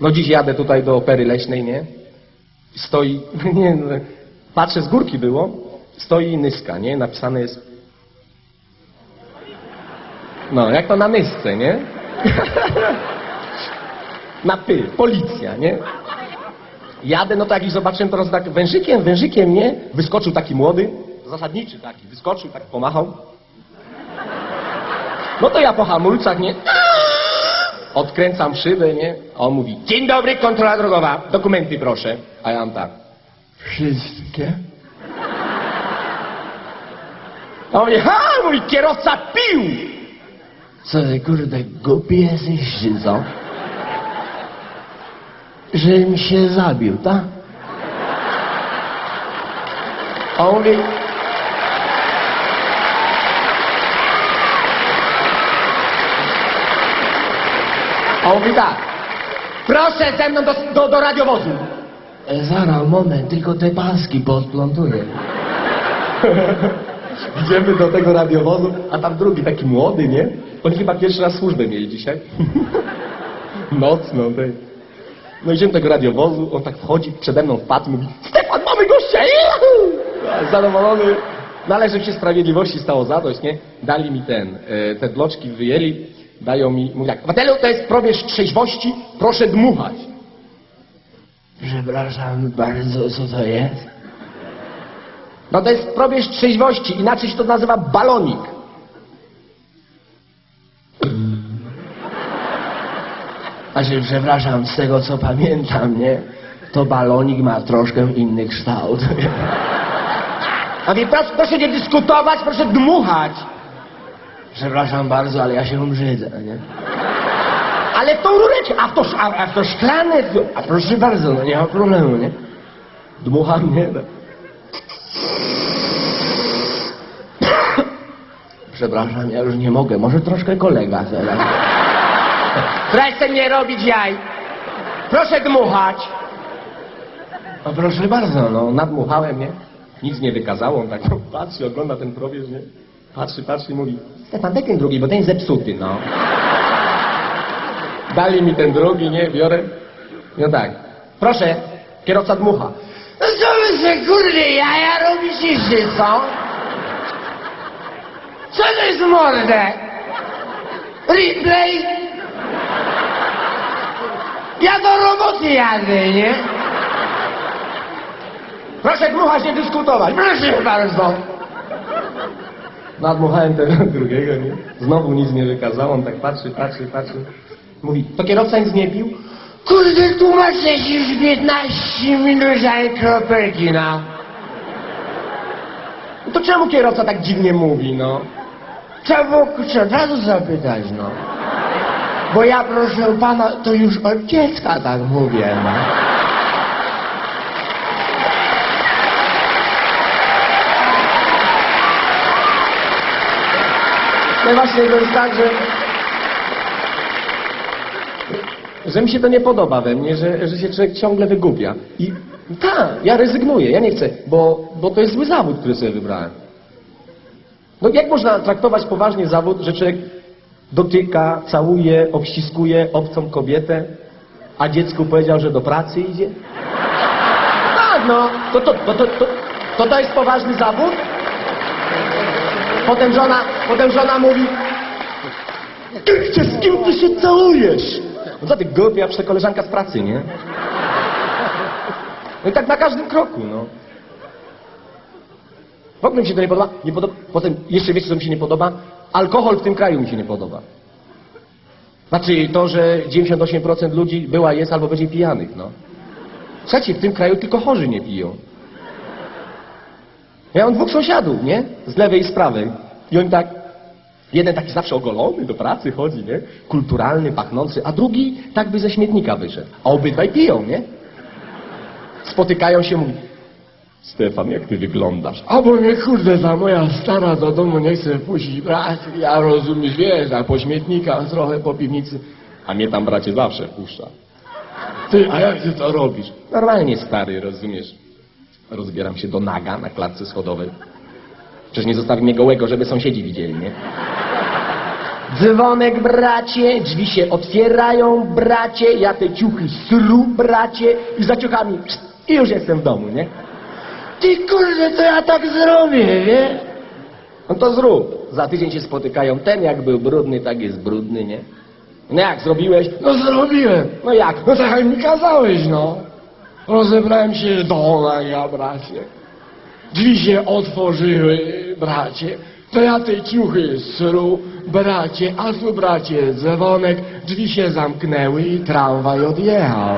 No dziś jadę tutaj do opery leśnej, nie? Stoi, nie, no, patrzę z górki było, stoi nyska, nie? Napisane jest no, jak to na nysce, nie? na py, policja, nie? Jadę, no to jak już zobaczyłem, to tak wężykiem, wężykiem, nie? Wyskoczył taki młody, zasadniczy taki, wyskoczył, tak pomachał. No to ja po hamulcach, nie? Odkręcam szybę, nie? A on mówi, dzień dobry, kontrola drogowa, dokumenty proszę. A ja mam tak, Wszystkie? a on mówi, ha, mój kierowca pił! Co ty kurde głupi jesteś, czy co? Żebym się zabił, tak? A on mówi, on mówi tak, proszę ze mną do, do, do radiowozu. E, Zaraz, moment, tylko te paski podplątuję. Idziemy do tego radiowozu, a tam drugi, taki młody, nie? Oni chyba pierwszy raz służbę mieli dzisiaj. Nocną, ty. No idziemy do tego radiowozu, on tak wchodzi, przede mną wpadł i mówi Stefan, mamy gościa! Zadowolony. No ale żeby się sprawiedliwości stało zadość, nie? Dali mi ten, e, te bloczki wyjęli, dają mi, mówi tak, Watelu, to jest probierz trzeźwości, proszę dmuchać. Przepraszam bardzo, co to jest? No to jest probierz trzeźwości, inaczej się to nazywa balonik. Znaczy, przepraszam, z tego co pamiętam, nie? To balonik ma troszkę inny kształt. A wie, proszę nie dyskutować, proszę dmuchać. Przepraszam bardzo, ale ja się brzydzę, nie? Ale tą rureczkę, a w to, a, a w to szklane, A proszę bardzo, no nie ma problemu, nie? dmucham, nie? No. Przepraszam, ja już nie mogę. Może troszkę kolega teraz. Proszę nie robić jaj. Proszę dmuchać. No proszę bardzo, no. Nadmuchałem, nie? Nic nie wykazało, on tak patrzy, ogląda ten probierz, nie? Patrzy, patrzy i mówi, Stefan, daj ten drugi, bo ten jest zepsuty, no. Dali mi ten drugi, nie? Biorę. No tak. Proszę, kierowca dmucha. No co wy się kurde jaja robicie się, co? Co to jest mordę? Replay? Ja do roboty jadę, nie? Proszę dmuchać, nie dyskutować. Proszę bardzo. Nadmuchałem tego drugiego, nie? Znowu nic nie wykazało, on tak patrzy, patrzy, patrzy. Mówi, to kierowca nic nie pił? Kurde, tłumaczę ci już 15 minut za kropelki, no. To czemu kierowca tak dziwnie mówi, no? Trzeba kurczę, od razu zapytać, no. Bo ja, proszę pana, to już od dziecka tak mówię, no. I właśnie to jest tak, że... Że mi się to nie podoba we mnie, że, że się człowiek ciągle wygłupia. I tak, ja rezygnuję, ja nie chcę, bo, bo to jest zły zawód, który sobie wybrałem. No jak można traktować poważnie zawód, że człowiek dotyka, całuje, obściskuje obcą kobietę, a dziecku powiedział, że do pracy idzie? Tak, no, to to, to, to, to, to, to jest poważny zawód? Potem żona, potem żona mówi, ty z kim ty się całujesz? No co ty, głupia, przecież koleżanka z pracy, nie? No i tak na każdym kroku, no. W ogóle mi się to nie podoba. Nie podoba. Potem jeszcze wiecie, co mi się nie podoba? Alkohol w tym kraju mi się nie podoba. Znaczy to, że 98% ludzi była, jest albo będzie pijanych, no. Słuchajcie, w tym kraju tylko chorzy nie piją. Ja mam dwóch sąsiadów, nie? Z lewej i z prawej. I oni tak, jeden taki zawsze ogolony do pracy chodzi, nie? Kulturalny, pachnący, a drugi tak by ze śmietnika wyszedł. A obydwaj piją, nie? Spotykają się, mówi, Stefan, jak ty wyglądasz? A bo mnie kurde, ta moja stara do domu nie chce puścić brać. Ja rozumiesz, wiesz, a po śmietnikach trochę po piwnicy. A mnie tam, bracie, zawsze puszcza. Ty, a jak ty to robisz? Normalnie stary, rozumiesz? Rozbieram się do naga na klatce schodowej. Przecież nie zostawi mnie gołego, żeby sąsiedzi widzieli, nie? Dzwonek, bracie, drzwi się otwierają, bracie, ja te ciuchy sru, bracie, i za ciuchami i już jestem w domu, nie? Ty kurde, to ja tak zrobię, wiesz? No to zrób. Za tydzień się spotykają. Ten jak był brudny, tak jest brudny, nie? No jak, zrobiłeś? No zrobiłem. No jak? No tak mi kazałeś, no. Rozebrałem się do ja bracie. Drzwi się otworzyły, bracie. To ja te ciuchy sru, bracie, a tu bracie dzwonek, drzwi się zamknęły i tramwaj odjechał.